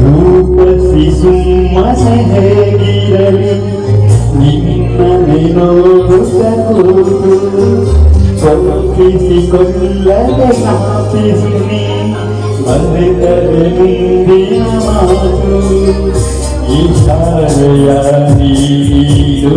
రూప శిశుమసహగిరలి నిన్న వినోదుతకు పంపిసి కొల్లల సాపిసుని భరితరిందిన మాతు ఈ భారయా నీడు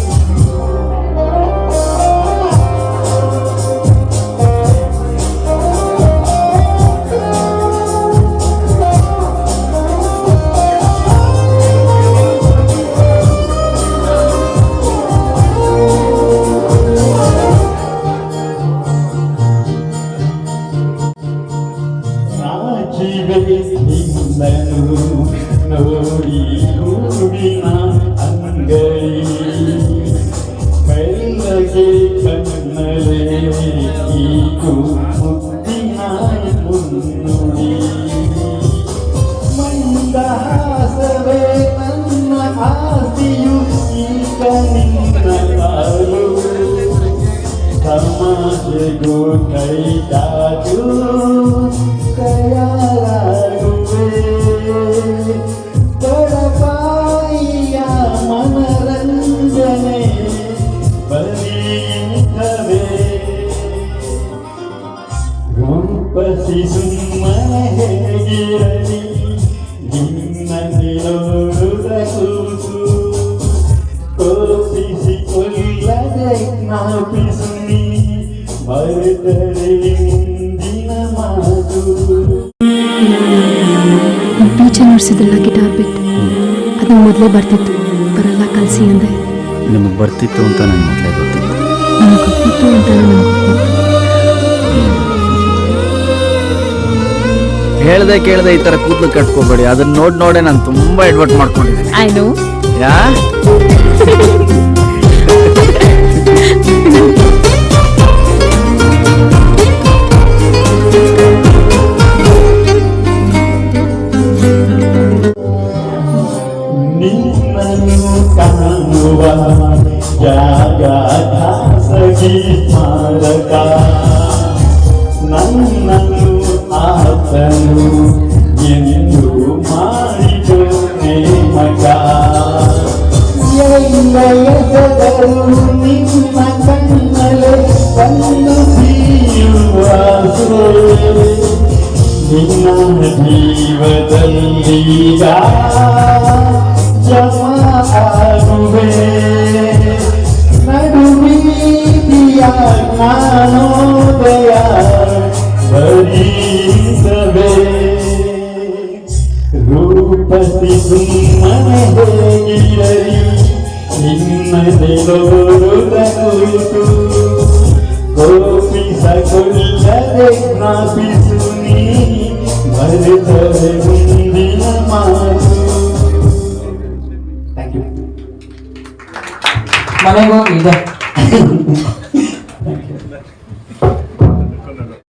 ಕೈ ಚಾಚು ಕಯಾಗುವೆ ಬರೀತವೆ ರೂಪಸಿ ಸುಮ್ಮನೆ ಹೇಗಿರಲಿ? ನಿನ್ನನೆ ನೋಡುತ್ತ ಕೂತು ಕೋಪಿಸಿಕೊಳ್ಳದೆ ಜ್ಞಾಪಿಸು ನೀ. ಮರೆತರೆ ಮುಂದಿನ ಮಾತು. ಟೀಚರ್ ನುಡ್ಸಿದ್ರಲ್ಲ ಗಿಟಾರ್ ಬಿಟ್ ಅದು ಮೊದಲೇ ಬರ್ತಿತ್ತು. ಬರಲ್ಲ ಕಲಿಸಿ ಅಂದೆ. ನಿಮಗೆ ಬರ್ತಿತ್ತು ಅಂತ ನಾನು ಮೊದಲೇ ನನಗೆ ಗೊತ್ತಿತ್ತು ಅಂತ ನನಗೆ ಹೇಳ್ದೆ ಕೇಳ್ದೆ ಈ ತರ ಕೂದಲು ಕಟ್ಕೋಬೇಡಿ. ಅದನ್ನ ನೋಡಿ ನೋಡೆ ನಾನು ತುಂಬಾ ಎಡ್ವರ್ಟ್ ಮಾಡ್ಕೊಂಡಿದ್ದೀನಿ. I know ya? ನಿನ್ನನ್ನು ಕಾಣುವ ಜಾಗ ಖಾಸಗಿ ಸ್ಮಾರಕ ನನ್ನನ್ನು ಆತನು ಎಂದು ಮಾಡಿತು ನೇಮಕ. ಎಲ್ಲ ಎಸೆದರು ನಿನ್ನ ಕಣ್ಣಲೆ ಕಣ್ಣು ನಿನ್ನ ಜೀವದಲ್ಲೀಗ गोपी सकुनि चरे प्रापि सुनि भर धरे मुंदिन मासु थैंक यू मने वो इधर